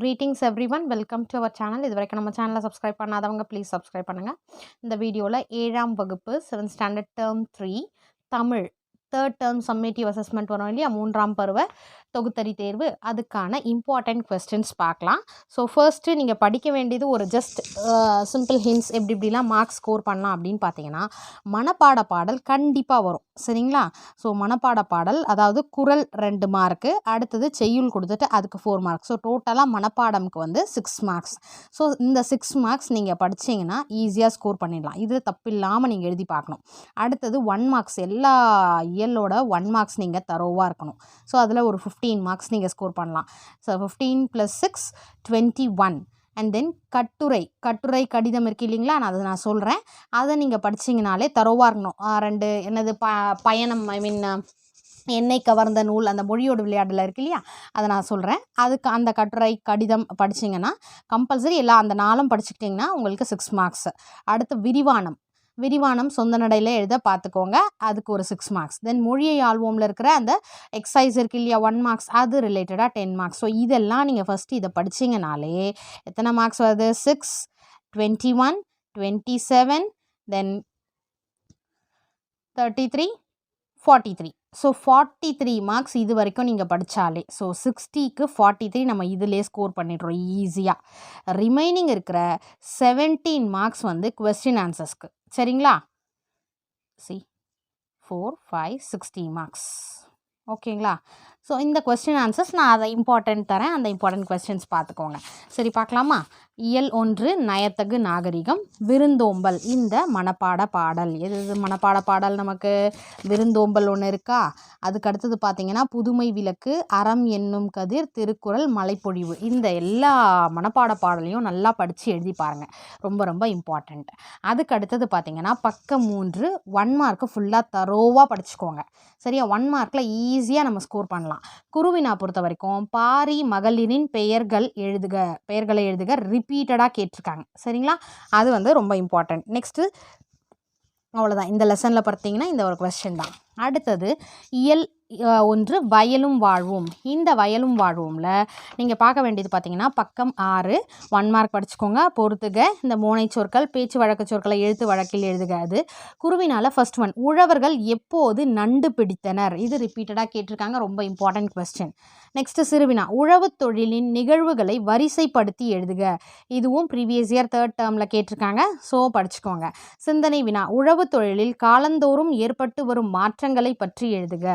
Greetings everyone welcome to our channel இது வரைக்கும் நம்ம சேனலை சப்ஸ்கிரைப் பண்ணாதவங்க ப்ளீஸ் சப்ஸ்கிரைப் பண்ணுங்கள் இந்த வீடியோவில் ஏழாம் வகுப்பு seventh standard term three Tamil third term summative assessment வரும் இல்லையா? மூன்றாம் பருவ தொகுத்தறி தேர்வு. அதுக்கான இம்பார்ட்டண்ட் கொஸ்டின்ஸ் பார்க்கலாம். ஸோ ஃபர்ஸ்ட்டு நீங்கள் படிக்க வேண்டியது ஒரு ஜஸ்ட் சிம்பிள் ஹின்ஸ் எப்படி இப்படிலாம் மார்க்ஸ் ஸ்கோர் பண்ணலாம் அப்படின்னு பார்த்தீங்கன்னா மனப்பாட பாடல் கண்டிப்பாக வரும். சரிங்களா? ஸோ மனப்பாட பாடல் அதாவது குரல் ரெண்டு மார்க்கு அடுத்தது செய்யுள் கொடுத்துட்டு அதுக்கு ஃபோர் மார்க்ஸ் ஸோ டோட்டலாக மனப்பாடம்க்கு வந்து சிக்ஸ் மார்க்ஸ் ஸோ இந்த சிக்ஸ் மார்க்ஸ் நீங்கள் படிச்சீங்கன்னா ஈஸியாக ஸ்கோர் பண்ணிடலாம். இது தப்பு இல்லாமல் நீங்கள் எழுதி பார்க்கணும். அடுத்தது ஒன் மார்க்ஸ் எல்லா இயலோட ஒன் மார்க்ஸ் நீங்கள் தரோவாக இருக்கணும். ஸோ அதில் ஒரு ஃபிஃப்டீன் மார்க்ஸ் நீங்கள் ஸ்கோர் பண்ணலாம். So fifteen plus six twenty one and then கட்டுரை கட்டுரை கடிதம் இருக்கு இல்லைங்களா? நான் அதை நான் சொல்கிறேன் அதை நீங்கள் படிச்சீங்கனாலே தரோவாக இருக்கணும் ரெண்டு என்னது ப பயணம் ஐ மீன் என்னை கவர்ந்த நூல் அந்த மொழியோட விளையாடல இருக்கு இல்லையா? அதை நான் சொல்கிறேன் அதுக்கு அந்த கட்டுரை கடிதம் படிச்சிங்கன்னா கம்பல்சரி எல்லா அந்த நாளும் படிச்சுக்கிட்டிங்கன்னா உங்களுக்கு சிக்ஸ் மார்க்ஸ் அடுத்து விரிவானம். விரிவானம் சொந்த நடையில் எழுத பார்த்துக்கோங்க அதுக்கு ஒரு சிக்ஸ் மார்க்ஸ் தென் மொழியை ஆல்வோமில் இருக்கிற அந்த எக்ஸசைஸ் இருக்கு இல்லையா ஒன் மார்க்ஸ் அது ரிலேட்டடாக டென் மார்க்ஸ் ஸோ இதெல்லாம் நீங்கள் ஃபஸ்ட்டு இதை படிச்சீங்கனாலே எத்தனை மார்க்ஸ் வருது? Six twenty one twenty seven then thirty three forty three so forty three marks இது வரைக்கும் நீங்கள் படித்தாலே ஸோ சிக்ஸ்டிக்கு ஃபார்ட்டி த்ரீ நம்ம இதிலே ஸ்கோர் பண்ணிடுறோம் ஈஸியாக ரிமைனிங் இருக்கிற செவன்டீன் மார்க்ஸ் வந்து கொஸ்டின் ஆன்சர்ஸ்க்கு சரிங்களா? C four five sixty marks ஓகேங்களா ஸோ இந்த கொஸ்டின் ஆன்சர்ஸ் நான் அதை இம்பார்ட்டன்ட் தரேன். அந்த இம்பார்ட்டன்ட் கொஸ்டின்ஸ் பார்த்துக்கோங்க. சரி பார்க்கலாமா? இயல் ஒன்று நயத்தகு நாகரிகம் விருந்தோம்பல். இந்த மனப்பாட பாடல். எது இது மனப்பாட பாடல் நமக்கு? விருந்தோம்பல் ஒன்று இருக்கா? அதுக்கு அடுத்தது பார்த்தீங்கன்னா புதுமை விளக்கு அறம் என்னும் கதிர் திருக்குறள் மலைப்பொழிவு. இந்த எல்லா மனப்பாட பாடலையும் நல்லா படித்து எழுதி பாருங்கள் ரொம்ப ரொம்ப இம்பார்ட்டண்ட் அதுக்கு அடுத்தது பார்த்தீங்கன்னா பக்கம் மூன்று ஒன் மார்க்கு ஃபுல்லாக தரோவாக படிச்சுக்கோங்க. சரியா? ஒன் மார்க்கில் ஈஸியாக நம்ம ஸ்கோர் பண்ணலாம். குருவினா பொறுத்த வரைக்கும் பாரி மகளிரின் பெயர்கள் எழுதுக பெயர்களை எழுதுக ரிப் ரிப்பீட்டடாக கேட்டிருக்காங்க. சரிங்களா? அது வந்து ரொம்ப இம்பார்ட்டண்ட் நெக்ஸ்ட்டு அவ்வளோதான் இந்த லெசனில் பார்த்தீங்கன்னா இந்த ஒரு கொஸ்டின் தான். அடுத்தது இயல் ஒன்று வயலும் வாழ்வும். இந்த வயலும் வாழ்வோம்ல நீங்கள் பார்க்க வேண்டியது பார்த்தீங்கன்னா பக்கம் ஆறு ஒன் மார்க் படிச்சுக்கோங்க. பொறுத்துக இந்த மோனை சொற்கள் பேச்சு வழக்கு சொற்களை எழுத்து வழக்கில் எழுதுக அது. குருவினால் ஃபர்ஸ்ட் ஒன் உழவர்கள் எப்போது நண்டு பிடித்தனர்? இது ரிப்பீட்டடாக கேட்டிருக்காங்க. ரொம்ப இம்பார்ட்டன்ட் கொஸ்டின் நெக்ஸ்ட்டு சிறுவினா உழவுத் தொழிலின் நிகழ்வுகளை வரிசைப்படுத்தி எழுதுக. இதுவும் ப்ரீவியஸ் இயர் தேர்ட் டேர்மில் கேட்டிருக்காங்க. ஸோ படிச்சுக்கோங்க. சிந்தனை வினா உழவு தொழிலில் காலந்தோறும் ஏற்பட்டு வரும் மாற்றங்களை பற்றி எழுதுக.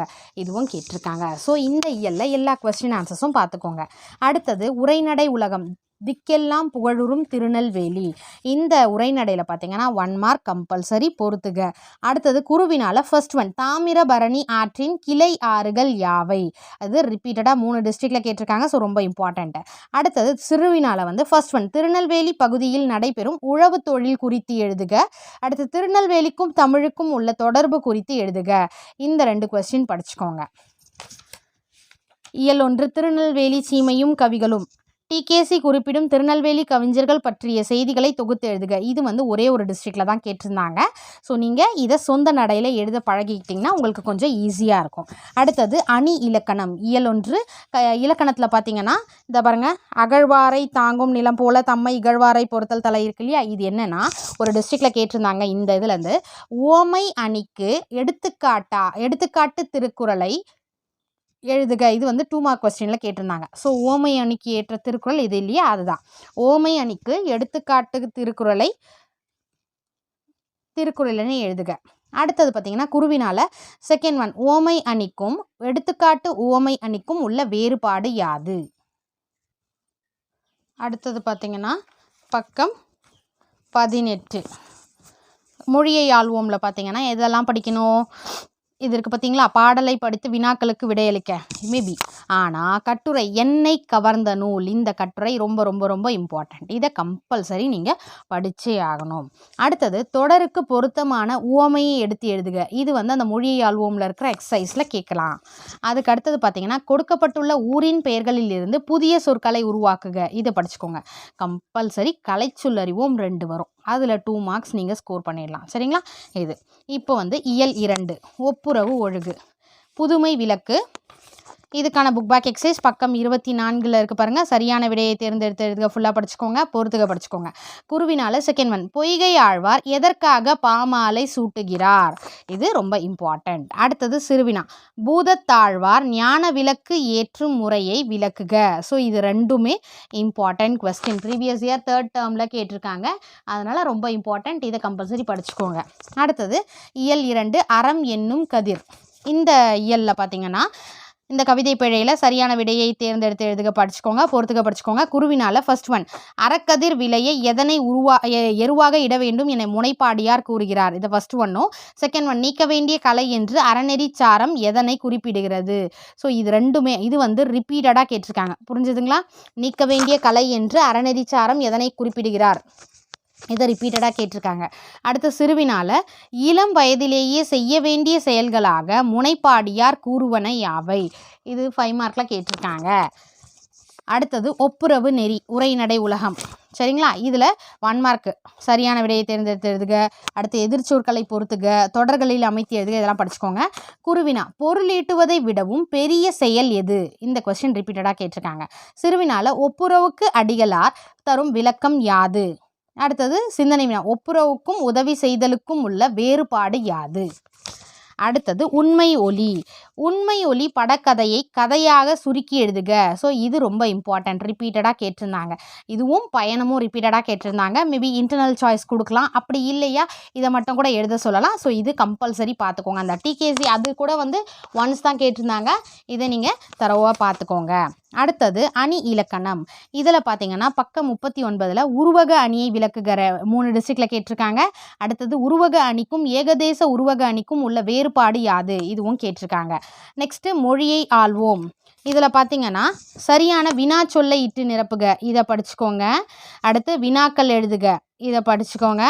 இதுவும் கேட்டிருக்காங்க. ஸோ இந்த இயல்ல எல்லா கொஸ்டின் ஆன்சர்ஸும் பார்த்துக்கோங்க. அடுத்தது உரைநடை உலகம். திக்கெல்லாம் புகழுறும் திருநெல்வேலி. இந்த உரைநடையில் பார்த்தீங்கன்னா ஒன் மார்க் கம்பல்சரி பொறுத்துக. அடுத்தது குருவினால் ஃபர்ஸ்ட் ஒன் தாமிரபரணி ஆற்றின் கிளை ஆறுகள் யாவை? அது ரிப்பீட்டடாக மூணு டிஸ்ட்ரிக்டில் கேட்டிருக்காங்க ஸோ ரொம்ப இம்பார்ட்டண்ட்டு அடுத்தது சிறுவினால வந்து ஃபர்ஸ்ட் ஒன் திருநெல்வேலி பகுதியில் நடைபெறும் உழவு தொழில் குறித்து எழுதுக. அடுத்து திருநெல்வேலிக்கும் தமிழுக்கும் உள்ள தொடர்பு குறித்து எழுதுக. இந்த ரெண்டு கொஸ்டின் படிச்சுக்கோங்க. இயல் ஒன்று திருநெல்வேலி சீமையும் கவிகளும். டிகேசி குறிப்பிடும் திருநெல்வேலி கவிஞர்கள் பற்றிய செய்திகளை தொகுத்து எழுதுக. இது வந்து ஒரே ஒரு டிஸ்ட்ரிக்டில் தான் கேட்டிருந்தாங்க. ஸோ நீங்கள் இதை சொந்த நடையில் எழுத பழகிக்கிட்டிங்கன்னா உங்களுக்கு கொஞ்சம் ஈஸியாக இருக்கும். அடுத்தது அணி இலக்கணம். இயலொன்று க இலக்கணத்தில் பார்த்தீங்கன்னா இந்த பாருங்கள் அகழ்வாரை தாங்கும் நிலம் போல தம்மை இகழ்வாரை பொறுத்தல் தலை இருக்கு இல்லையா? இது என்னென்னா ஒரு டிஸ்ட்ரிக்டில் கேட்டிருந்தாங்க இந்த இதுலேருந்து ஓமை அணிக்கு எடுத்துக்காட்டா எடுத்துக்காட்டு திருக்குறளை எழுதுக. இது வந்து டூ மார்க் கொஸ்டினில் கேட்டிருந்தாங்க. ஸோ ஓமை அணிக்கு ஏற்ற திருக்குறள் இது இல்லையா? அதுதான். ஓமை அணிக்கு எடுத்துக்காட்டு திருக்குறளை திருக்குறள்னு எழுதுக. அடுத்தது பார்த்தீங்கன்னா குருவினால செகண்ட் ஒன் ஓமை அணிக்கும் எடுத்துக்காட்டு ஓமை அணிக்கும் உள்ள வேறுபாடு யாது? அடுத்தது பார்த்தீங்கன்னா பக்கம் பதினெட்டு. மொழியை ஆள்வோம்ல பார்த்தீங்கன்னா எதெல்லாம் படிக்கணும்? இது இருக்குது பார்த்தீங்களா பாடலை படித்து வினாக்களுக்கு விடையளிக்க. மேபி ஆனால் கட்டுரை என்னை கவர்ந்த நூல். இந்த கட்டுரை ரொம்ப ரொம்ப ரொம்ப இம்பார்ட்டண்ட் இதை கம்பல்சரி நீங்கள் படித்தே ஆகணும். அடுத்தது தொடருக்கு பொருத்தமான உவமையை எடுத்து எழுதுக. இது வந்து அந்த மொழியை ஆல்வோமில் இருக்கிற எக்ஸசைஸில் கேட்கலாம். அதுக்கு அடுத்தது பார்த்தீங்கன்னா கொடுக்கப்பட்டுள்ள ஊரின் பெயர்களில் இருந்து புதிய சொற்களை உருவாக்குக. இதை படிச்சுக்கோங்க. கம்பல்சரி கலைச்சொல்லறிவோம் ரெண்டு வரும். அதில் டூ மார்க்ஸ் நீங்கள் ஸ்கோர் பண்ணிடலாம். சரிங்களா? இது. இப்போ வந்து இயல் இரண்டு ஒப்புரவு ஒழுகு புதுமை விளக்கு இதுக்கான புக் பேக் எக்ஸைஸ் பக்கம் இருபத்தி நான்கில் இருக்குது பாருங்கள் சரியான விடையை தேர்ந்தெடுத்து எழுதுக ஃபுல்லாக படிச்சுக்கோங்க பொறுத்துக படிச்சுக்கோங்க. குருவினால செகண்ட் ஒன் பொய்கை ஆழ்வார் எதற்காக பாமாலை சூட்டுகிறார்? இது ரொம்ப இம்பார்ட்டண்ட் அடுத்தது சிறுவினா பூதத்தாழ்வார் ஞான விளக்கு ஏற்றும் முறையை விளக்குக. ஸோ இது ரெண்டுமே important question previous year third டேர்மில் கேட்டிருக்காங்க. அதனால் ரொம்ப இம்பார்ட்டண்ட் இதை கம்பல்சரி படிச்சுக்கோங்க. அடுத்தது இயல் இரண்டு அறம் என்னும் கதிர். இந்த இயலில் பார்த்தீங்கன்னா இந்த கவிதை பிழையில் சரியான விடையை தேர்ந்தெடுத்து எழுதுக படிச்சுக்கோங்க பொறுத்துக்க படிச்சுக்கோங்க. குருவினால் ஃபர்ஸ்ட் ஒன் அறக்கதிர் விலையை எதனை உருவா எ- எருவாக இட வேண்டும் என முனைப்பாடியார் கூறுகிறார். இது ஃபர்ஸ்ட் ஒன்னும் செகண்ட் ஒன் நீக்க வேண்டிய கலை என்று அறநெறிச்சாரம் எதனை குறிப்பிடுகிறது? ஸோ இது ரெண்டுமே இது வந்து ரிப்பீட்டடாக கேட்டிருக்காங்க. புரிஞ்சுதுங்களா? நீக்க வேண்டிய கலை என்று அறநெறிச்சாரம் எதனை குறிப்பிடுகிறார்? இதை ரிப்பீட்டடாக கேட்டிருக்காங்க. அடுத்த சிறுவினால இளம் வயதிலேயே செய்ய வேண்டிய செயல்களாக முனைப்பாடியார் கூறுவன யாவை? இது ஃபைவ் மார்க்கில் கேட்டிருக்காங்க. அடுத்தது ஒப்புரவு நெறி உரைநடை உலகம். சரிங்களா? இதில் ஒன் மார்க்கு சரியான விடையை தேர்ந்தெடுத்து எழுதுக. அடுத்து எதிர்ச்சொற்களை பொறுத்துக. தொடர்களில் அமைத்து எழுதுக. இதெல்லாம் படிச்சுக்கோங்க. குருவினா பொருளீட்டுவதை விடவும் பெரிய செயல் எது? இந்த கொஸ்டின் ரிப்பீட்டடாக கேட்டிருக்காங்க. சிறுவினால ஒப்புரவுக்கு அடிகளார் தரும் விளக்கம் யாது? அடுத்தது சிந்தனை வினா. ஒப்புரவுக்கும் உதவி செய்தலுக்கும் உள்ள வேறுபாடு யாது? அடுத்தது உண்மை ஒலி. உண்மை ஒலி படக்கதையை கதையாக சுருக்கி எழுதுக. ஸோ இது ரொம்ப இம்பார்ட்டன்ட் ரிப்பீட்டடாக கேட்டிருந்தாங்க. இதுவும் பயணமும் ரிப்பீட்டடாக கேட்டிருந்தாங்க. மேபி இன்டர்னல் சாய்ஸ் கொடுக்கலாம். அப்படி இல்லையா? இதை மட்டும் கூட எழுத சொல்லலாம். ஸோ இது கம்பல்சரி பார்த்துக்கோங்க. அந்த டிகேசி அது கூட வந்து ஒன்ஸ் தான் கேட்டிருந்தாங்க. இதை நீங்கள் தரவாக பார்த்துக்கோங்க. அடுத்தது அணி இலக்கணம். இதில் பார்த்தீங்கன்னா பக்கம் முப்பத்தி ஒன்பதில் உருவக அணியை விளக்குகிற மூணு டிஸ்ட்ரிக்டில் கேட்டிருக்காங்க. அடுத்தது உருவக அணிக்கும் ஏகதேச உருவக அணிக்கும் உள்ள வேறுபாடு யாது? இதுவும் கேட்டிருக்காங்க. நெக்ஸ்ட்டு மொழியை ஆள்வோம். இதில் பார்த்தீங்கன்னா சரியான வினா சொல்லை இட்டு நிரப்புக. இதை படிச்சுக்கோங்க. அடுத்து வினாக்கள் எழுதுக. இதை படிச்சுக்கோங்க.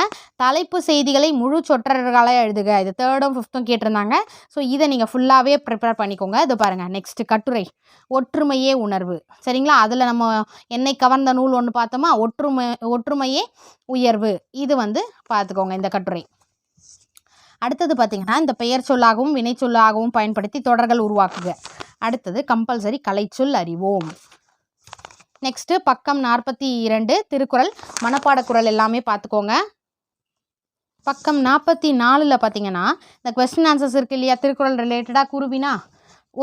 தலைப்பு செய்திகளை முழு சொற்றர்களாக எழுதுக. இது தேர்டும் ஃபிஃப்த்தும் கேட்டிருந்தாங்க. ஸோ இதை நீங்கள் ஃபுல்லாகவே ப்ரிப்பேர் பண்ணிக்கோங்க. இது பாருங்கள் நெக்ஸ்ட்டு கட்டுரை. ஒற்றுமையே உணர்வு. சரிங்களா? அதில் நம்ம என்னை கவர்ந்த நூல் ஒன்று பார்த்தோமா? ஒற்றுமை ஒற்றுமையே உயர்வு. இது வந்து பார்த்துக்கோங்க இந்த கட்டுரை. அடுத்தது பார்த்திங்கன்னா இந்த பெயர் சொல்லாகவும் வினை சொல்லாகவும் பயன்படுத்தி தொடர்கள் உருவாக்குக. அடுத்தது கம்பல்சரி கலைச்சொல் அறிவோம். நெக்ஸ்ட்டு பக்கம் நாற்பத்தி இரண்டு திருக்குறள் மனப்பாட குறள் எல்லாமே பார்த்துக்கோங்க. பக்கம் நாற்பத்தி நாலில் பார்த்தீங்கன்னா இந்த கொஸ்டின் ஆன்சர்ஸ் இருக்குது இல்லையா திருக்குறள் ரிலேட்டடாக குருவினா?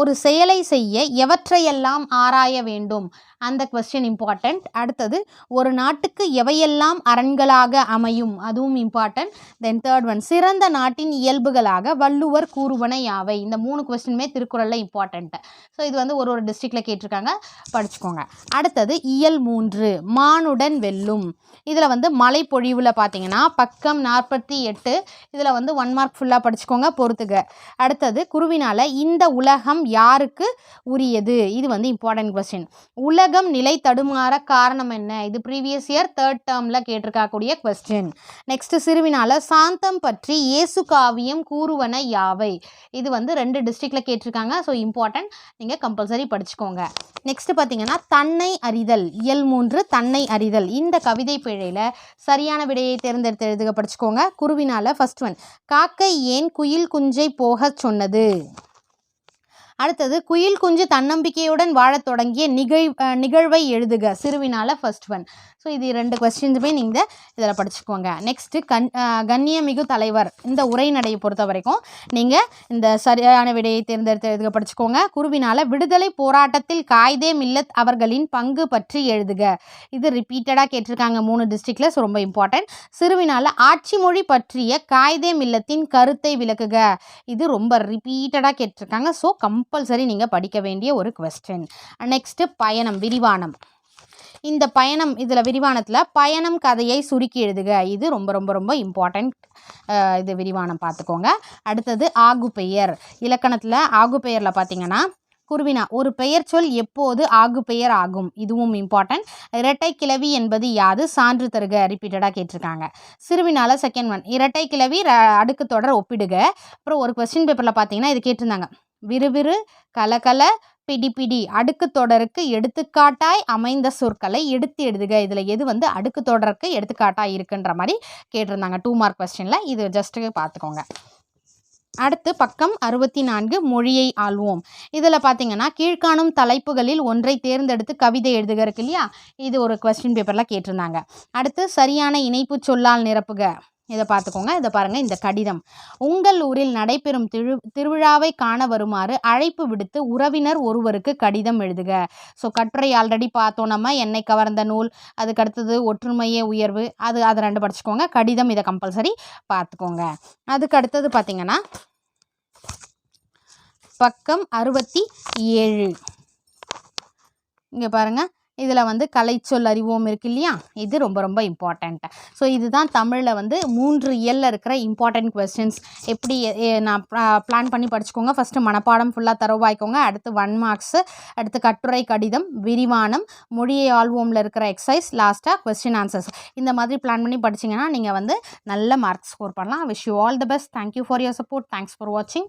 ஒரு செயலை செய்ய எவற்றையெல்லாம் ஆராய வேண்டும்? அந்த கொஸ்டின் இம்பார்ட்டண்ட் அடுத்தது ஒரு நாட்டுக்கு எவையெல்லாம் அரண்களாக அமையும்? அதுவும் இம்பார்ட்டன்ட் தென் தேர்ட் ஒன் சிறந்த நாட்டின் இயல்புகளாக வள்ளுவர் கூறுவன யாவை? இந்த மூணு கொஸ்டினுமே திருக்குறளில் இம்பார்ட்டண்ட்டு ஸோ இது வந்து ஒரு ஒரு டிஸ்ட்ரிக்டில் கேட்டிருக்காங்க. படிச்சுக்கோங்க. அடுத்தது இயல் மூன்று மானுடன் வெல்லும். இதில் வந்து மலைப்பொழிவில் பார்த்தீங்கன்னா பக்கம் நாற்பத்தி எட்டு இதில் வந்து ஒன் மார்க் ஃபுல்லாக படிச்சுக்கோங்க பொறுத்துக. அடுத்தது குருவினால் இந்த உலகம் யாருக்கு உரியது? இது வந்து இம்பார்ட்டன்ட் கொஸ்டின் உலகம் நிலை தடுமாற காரணம் என்ன? இது ப்ரீவியஸ் இயர் தேர்ட் டேர்மில் கேட்டிருக்கக்கூடிய கொஸ்டின் நெக்ஸ்ட் சிறுவினால சாந்தம் பற்றி இயேசு காவியம் கூறுவன யாவை? இது வந்து ரெண்டு டிஸ்ட்ரிக்டில் கேட்டிருக்காங்க. ஸோ இம்பார்ட்டன்ட் நீங்கள் கம்பல்சரி படிச்சுக்கோங்க. நெக்ஸ்ட் பார்த்தீங்கன்னா தன்னை அறிதல். இயல் மூன்று தன்னை அறிதல். இந்த கவிதை பிழையில் சரியான விடையை தேர்ந்தெடுத்து எழுதுக படிச்சுக்கோங்க. குருவினால ஃபஸ்ட் ஒன் காக்கை ஏன் குயில் குஞ்சை போகச் சொன்னது? அடுத்தது குயில் குஞ்சு தன்னம்பிக்கையுடன் வாழத் தொடங்கிய நிகழ் நிகழ்வை எழுதுக. சிறுவினால ஃபர்ஸ்ட் ஒன் ஸோ இது ரெண்டு கொஸ்டின்ஸுமே நீங்கள் இதில் படிச்சுக்கோங்க. நெக்ஸ்ட்டு கண் கண்ணியமிகு தலைவர். இந்த உரைநடையை பொறுத்த வரைக்கும் நீங்கள் இந்த சரியான விடையை தேர்ந்தெடுத்து எழுதுக படிச்சுக்கோங்க. குருவினால் விடுதலை போராட்டத்தில் காய்தே மில்லத் அவர்களின் பங்கு பற்றி எழுதுக. இது ரிப்பீட்டடாக கேட்டிருக்காங்க மூணு டிஸ்ட்ரிக்டில் ஸோ ரொம்ப இம்பார்ட்டன்ட் சிறுவினால ஆட்சி மொழி பற்றிய காய்தே மில்லத்தின் கருத்தை விளக்குக. இது ரொம்ப ரிப்பீட்டடாக கேட்டிருக்காங்க. ஸோ கம்பல்சரி நீங்கள் படிக்க வேண்டிய ஒரு கொஸ்டின் நெக்ஸ்ட்டு பயணம் விரிவானம். இந்த பயணம் இதில் விரிவானத்தில் பயணம் கதையை சுருக்கி எழுதுக. இது ரொம்ப ரொம்ப ரொம்ப இம்பார்ட்டண்ட் இது விரிவானம் பார்த்துக்கோங்க அடுத்தது ஆகு பெயர். இலக்கணத்தில் ஆகு பெயரில் பார்த்தீங்கன்னா குருவினா ஒரு பெயர் சொல் எப்போது ஆகு பெயர் ஆகும்? இதுவும் இம்பார்ட்டன்ட் இரட்டை கிளவி என்பது யாது? சான்று தருக. ரிப்பீட்டடாக கேட்டிருக்காங்க. சிறுவினால செகண்ட் ஒன் இரட்டை கிளவி ர- அடுக்கு தொடர் ஒப்பிடுக. அப்புறம் ஒரு கொஸ்டின் பேப்பரில் பார்த்தீங்கன்னா இது கேட்டிருந்தாங்க. விறுவிறு கலகல பிடிபிடி அடுக்கு தொடருக்கு எடுத்துக்காட்டாய் அமைந்த சொற்களை எடுத்து எழுதுக. இதில் எது வந்து அடுக்கு தொடருக்கு எடுத்துக்காட்டாக இருக்குன்ற மாதிரி கேட்டிருந்தாங்க. டூ மார்க் கொஸ்டினில் இது ஜஸ்ட்டு பார்த்துக்கோங்க அடுத்து பக்கம் அறுபத்தி நான்கு மொழியை ஆள்வோம். இதில் பார்த்தீங்கன்னா கீழ்காணும் தலைப்புகளில் ஒன்றை தேர்ந்தெடுத்து கவிதை எழுதுக இருக்கு இல்லையா? இது ஒரு கொஸ்டின் பேப்பரில் கேட்டிருந்தாங்க. அடுத்து சரியான இணைப்பு சொல்லால் நிரப்புக. இதை பார்த்துக்கோங்க. இதை பாருங்கள் இந்த கடிதம். உங்கள் ஊரில் நடைபெறும் திரு திருவிழாவை காண வருமாறு அழைப்பு விடுத்து உறவினர் ஒருவருக்கு கடிதம் எழுதுக. ஸோ கட்டுரை ஆல்ரெடி பார்த்தோம். நம்ம என்னை கவர்ந்த நூல் அதுக்கு அடுத்தது ஒற்றுமையே உயர்வு அது அதை ரெண்டு படிச்சுக்கோங்க. கடிதம் இதை கம்பல்சரி பார்த்துக்கோங்க. அதுக்கு அடுத்தது பார்த்தீங்கன்னா பக்கம் அறுபத்தி ஏழு. இங்கே பாருங்கள் இதில் வந்து கலைச்சொல் அறிவோம் இருக்கு இல்லையா? இது ரொம்ப ரொம்ப இம்பார்ட்டண்ட்டு ஸோ இதுதான் தமிழில் வந்து மூன்று இயலில் இருக்கிற இம்பார்ட்டண்ட் கொஸ்டின்ஸ் எப்படி நான் பிளான் பண்ணி படிச்சுக்கோங்க. ஃபஸ்ட்டு மனப்பாடம் ஃபுல்லாக தரவாய்க்கோங்க. அடுத்து ஒன் மார்க்ஸு அடுத்து கட்டுரை கடிதம் விரிவானம் மொழியை ஆள்வோமில் இருக்கிற எக்ஸசைஸ் லாஸ்ட்டாக கொஸ்டின் ஆன்சர்ஸ் இந்த மாதிரி பிளான் பண்ணி படிச்சீங்கன்னா நீங்கள் வந்து நல்ல மார்க்ஸ் ஸ்கோர் பண்ணலாம். Wish you all the best thank you for your support thanks for வாட்சிங்